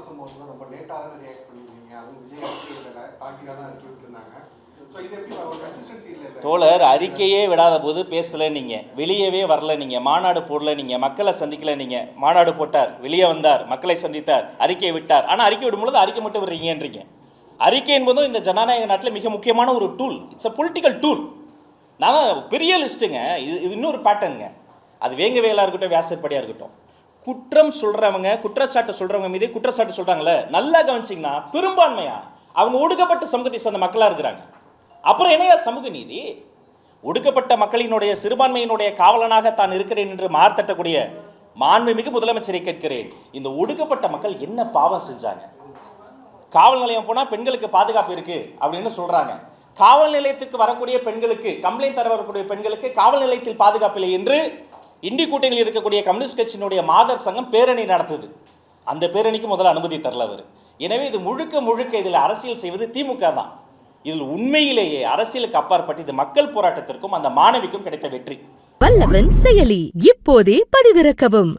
பேசும்போது தான் ரொம்ப லேட்டாக தான் ரியாக்ட் பண்ணிருக்கீங்க. அதுவும் விஜய் அறிக்கை தான் அறிக்கை விட்டுருந்தாங்க தோழர் அறிக்கையே விடாத போது பேசல நீங்க. வெளியவே வரல நீங்க. மாநாடு போடல நீங்க. மக்களை சந்திக்கல நீங்க. மாநாடு போட்டார். வெளியே வந்தார். மக்களை சந்தித்தார். அறிக்கை விட்டார். ஆனா அறிக்கை விடும்பொழுது அறிக்கை மட்டும் விடுறீங்கன்றீங்க. அறிக்கை என்பதும் இந்த ஜனநாயக நாட்டில் மிக முக்கியமான ஒரு tool it's a political tool நான் பெரிய லிஸ்ட்டுங்க இது இது இன்னொரு பேட்டர்னுங்க அது வேங்க இருக்கட்டும் வியாசற்படியாக இருக்கட்டும். குற்றம் சொல்கிறவங்க குற்றச்சாட்டு சொல்கிறவங்க மீது குற்றச்சாட்டு சொல்கிறாங்களே நல்லா கவனிச்சிங்கன்னா பெரும்பான்மையாக அவங்க ஒடுக்கப்பட்ட சமூகத்தை சேர்ந்த மக்களாக இருக்கிறாங்க. அப்புறம் என்னையா சமூக நீதி? ஒடுக்கப்பட்ட மக்களினுடைய சிறுபான்மையினுடைய காவலனாக தான் இருக்கிறேன் என்று மார்த்தட்டக்கூடிய மாண்புமிகு முதலமைச்சரை கேட்கிறேன். இந்த ஒடுக்கப்பட்ட மக்கள் என்ன பாவம் செஞ்சாங்க? காவல் நிலையம் போனால் பெண்களுக்கு பாதுகாப்பு இருக்குது அப்படின்னு சொல்கிறாங்க காவல் நிலையத்துக்கு வரக்கூடிய பெண்களுக்கு கம்ப்ளைண்ட் தர வரக்கூடிய பெண்களுக்கு காவல் நிலையத்தில் பாதுகாப்பு இல்லை என்று இந்தி கூட்டணியில் இருக்கக்கூடிய கம்யூனிஸ்ட் கட்சியினுடைய மாதர் சங்கம் பேரணி நடத்துது. அந்த பேரணிக்கு முதல்ல அனுமதி தரல அவர். எனவே இது முழுக்க முழுக்க இதில் அரசியல் செய்வது திமுக தான். இதில் உண்மையிலேயே அரசியலுக்கு அப்பாற்பட்டு இது மக்கள் போராட்டத்திற்கும் அந்த மாணவிக்கும் கிடைத்த வெற்றி. வல்லவன் செயலி இப்போதே பதிவிறக்கவும்.